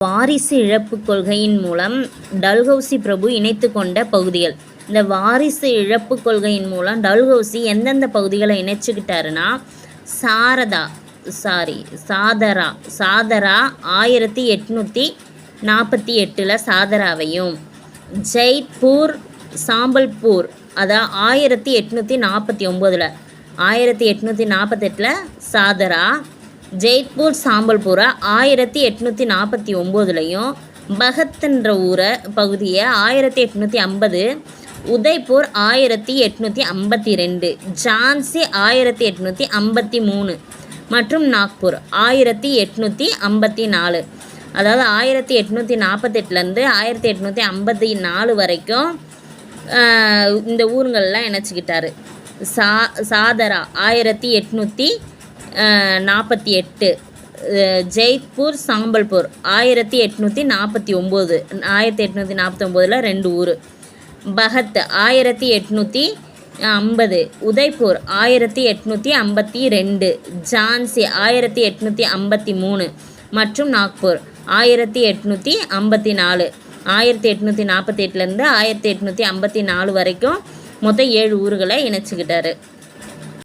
வாரிசு இழப்பு கொள்கையின் மூலம் டல்ஹௌசி பிரபு இணைத்து கொண்ட பகுதிகள். இந்த வாரிசு இழப்பு கொள்கையின் மூலம் டல்ஹௌசி எந்தெந்த பகுதிகளை இணைச்சிக்கிட்டாருன்னா சாரதா சாரி சாதரா சாதரா ஆயிரத்தி எட்நூற்றி நாற்பத்தி எட்டில் சாதராவையும் ஜெய்ப்பூர் சாம்பல்பூர் அதான் ஆயிரத்தி எட்நூற்றி நாற்பத்தி ஒம்போதில் ஆயிரத்தி எட்நூற்றி நாற்பத்தெட்டில் சாதரா ஜெய்ப்பூர் சாம்பல்பூரை ஆயிரத்தி எட்நூற்றி நாற்பத்தி ஒம்போதுலையும் பகத்ன்ற ஊரை பகுதியை ஆயிரத்தி எட்நூற்றி ஐம்பது உதய்பூர் ஆயிரத்தி எட்நூற்றி ஐம்பத்தி ரெண்டு ஜான்சி ஆயிரத்தி எட்நூற்றி ஐம்பத்தி மூணு மற்றும் நாக்பூர் ஆயிரத்தி எட்நூற்றி ஐம்பத்தி நாலு அதாவது ஆயிரத்தி எட்நூற்றி நாற்பத்தெட்டுலேருந்து ஆயிரத்தி எட்நூற்றி ஐம்பத்தி நாலு வரைக்கும் இந்த ஊருங்கள்லாம் இணைச்சிக்கிட்டாரு. சா சாதரா ஆயிரத்தி எட்நூற்றி நாற்பத்தி எட்டு. ஜெய்ப்பூர் சாம்பல்பூர். ஆயிரத்தி எட்நூற்றி நாற்பத்தி ஒம்பது. ஆயிரத்தி எட்நூற்றி நாற்பத்தி ஒம்போதில் ரெண்டு ஊர். பகத் ஆயிரத்தி எட்நூற்றி ஐம்பது. உதய்பூர் ஆயிரத்தி எட்நூற்றி ஐம்பத்தி ரெண்டு. ஜான்சி ஆயிரத்தி எட்நூற்றி ஐம்பத்தி மூணு. மற்றும் நாக்பூர் ஆயிரத்தி எட்நூற்றி ஐம்பத்தி நாலு. ஆயிரத்தி எட்நூற்றி நாற்பத்தி எட்டுலேருந்து ஆயிரத்தி எட்நூற்றி ஐம்பத்தி நாலு வரைக்கும் மொத்தம் ஏழு ஊர்களை இணைச்சிக்கிட்டாரு.